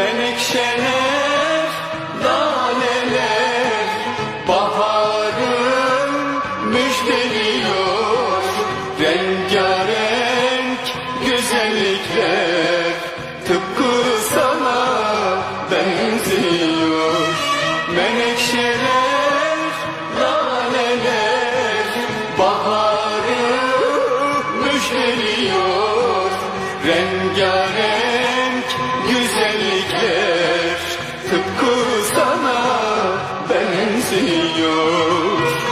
Menekşeler, laleler Baharı müjdeliyor Rengarenk güzellikler. Tıpkı sana benziyor. Menekşeler, laleler Baharı müjdeliyor Rengarenk esiyor